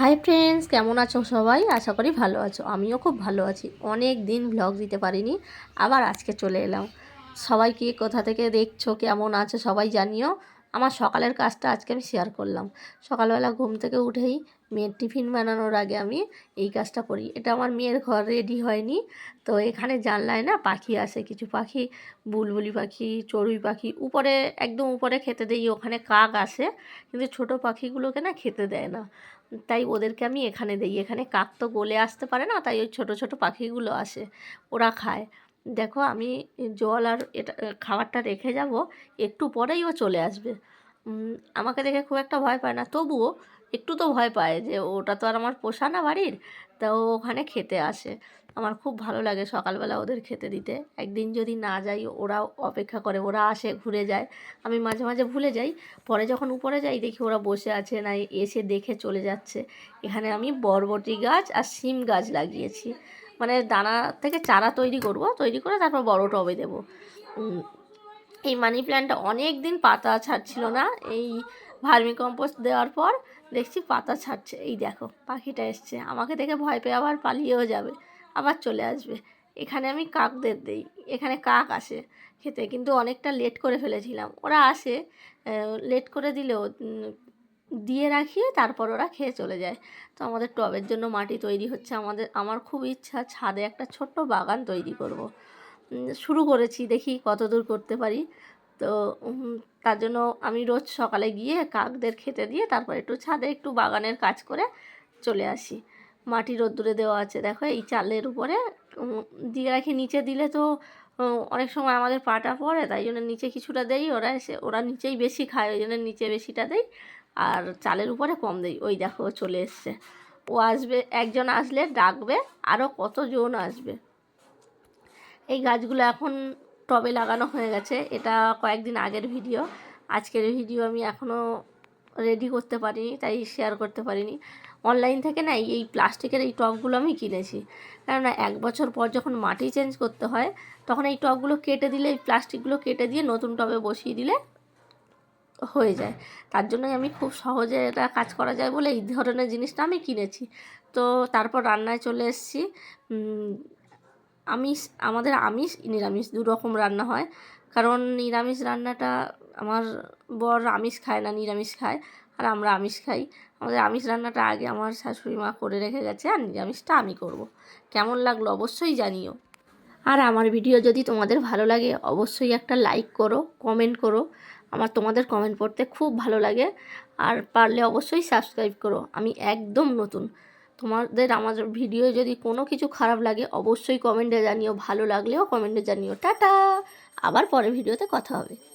Hi friends কেমন আছো সবাই? আশা করি ভালো আছো। আমিও খুব ভালো আছি। অনেক দিন ভ্লগ দিতে পারিনি, আবার আজকে চলে এলাম। সবাইকে কোথা থেকে দেখছ, কেমন আছো সবাই জানিও। আমার সকালের কাজটা আজকে আমি শেয়ার করলাম। সকালবেলা ঘুম থেকে উঠেই মেয়ের টিফিন বানানোর আগে আমি এই কাজটা করি। এটা আমার মেয়ের ঘর রেডি হয়নি। তো এখানে জানলায় না পাখি আসে, কিছু পাখি, বুলবুলি পাখি, চড়ুই পাখি, উপরে, একদম উপরে খেতে দেই, ওখানে কাক আসে, কিন্তু ছোট পাখিগুলোকে না খেতে দেয় না। তাই ওদেরকে আমি এখানে দিই। এখানে কাক তো গলে আসতে পারে না, তাই ওই ছোট ছোট পাখিগুলো আসে, ওরা খায়। দেখো আমি জল আর এটা খাবারটা রেখে যাব, একটু পরেই ও চলে আসবে। আমাকে দেখে খুব একটা ভয় পায় না। তবুও একটু তো ভয় পায় যে ওটা তো আর আমার পোষা না বাড়ির, তা ও ওখানে খেতে আসে। আমার খুব ভালো লাগে সকালবেলা ওদের খেতে দিতে। একদিন যদি না যাই ওরা অপেক্ষা করে, ওরা আসে, ঘুরে যায়। আমি মাঝে মাঝে ভুলে যাই। পরে যখন উপরে যাই, দেখি ওরা বসে আছে না, এসে দেখে চলে যাচ্ছে। এখানে আমি বরবটি গাছ আর শিম গাছ লাগিয়েছি। মানে দানা থেকে চারা তৈরি করব, তৈরি করে তারপর বড় টবে দেবো। এই মানি প্ল্যান্টটা অনেক দিন পাতা ছাড়ছিল না, এই ভার্মি কম্পোস্ট দেওয়ার পর দেখছি পাতা ছাড়ছে। এই দেখো, পাখিটা এসছে। আমাকে দেখে ভয় পেয়ে আবার পালিয়েও যাবে, আবার চলে আসবে। এখানে আমি কাকদের দেই, এখানে কাক আসে খেতে, কিন্তু অনেকটা লেট করে ফেলেছিলাম। ওরা আসে লেট করে দিলেও দিয়ে রাখি তারপর ওরা খেয়ে চলে যায়। তো আমাদের টবের জন্য মাটি তৈরি হচ্ছে। আমাদের, আমার খুব ইচ্ছা ছাদে একটা ছোট্ট বাগান তৈরি করব। শুরু করেছি দেখি কতদূর করতে পারি। তো তার জন্য আমি রোজ সকালে গিয়ে কাকদের খেতে দিয়ে তারপর একটু ছাদে একটু বাগানের কাজ করে চলে আসি। মাটি রোদ্দুরে দেওয়া আছে। দেখো এই চালের উপরে দিয়ে রাখি। নিচে দিলে তো অনেক সময় আমাদের পাটা পড়ে, তাই জন্য নিচে কিছুটা দেই। ওরা এসে, ওরা নিচেই বেশি খায়, ওই জন্য নিচে বেশিটা দেই। আর চালের উপরে কম দেই। ওই দেখো চলে এসছে। ও আসবে, একজন আসলে ডাকবে আরও কতজন আসবে? এই গাছগুলো এখন টবে লাগানো হয়ে গেছে। এটা কয়েকদিন আগের ভিডিও। আজকের ভিডিও আমি এখনও রেডি করতে পারিনি, তাই শেয়ার করতে পারিনি। অনলাইন থেকে না এই প্লাস্টিকের এই টবগুলো আমি কিনেছি। কেননা এক বছর পর যখন মাটি চেঞ্জ করতে হয়, তখন এই টবগুলো কেটে দিলে, এই প্লাস্টিকগুলো কেটে দিয়ে নতুন টবে বসিয়ে দিলে হয়ে যায়। তার জন্যই আমি খুব সহজে এটা কাজ করা যায় বলে এই ধরনের জিনিসটা আমি কিনেছি। তো তারপর রান্নায় চলে এসেছি। আমিষ, আমাদের আমিষ, নিরামিষ দু রকম রান্না হয়। কারণ নিরামিষ রান্নাটা আমার বর আমিষ খায় না, নিরামিষ খায়। আর আমরা আমিষ খাই। আমাদের আমিষ রান্নাটা আগে আমার শাশুড়ি মা করে রেখে গেছে আর নিরামিষটা আমি করব। কেমন লাগল অবশ্যই জানিও। আর আমার ভিডিও যদি তোমাদের ভালো লাগে, অবশ্যই একটা লাইক করো কমেন্ট করো। আমার তোমাদের কমেন্ট পড়তে খুব ভালো লাগে। আর পারলে অবশ্যই সাবস্ক্রাইব করো। আমি একদম নতুন। তোমাদের আমার ভিডিও যদি কোনো কিছু খারাপ লাগে, অবশ্যই কমেন্টে জানিও। ভালো লাগলেও কমেন্টে জানিও। টাটা! আবার পরে ভিডিওতে কথা হবে।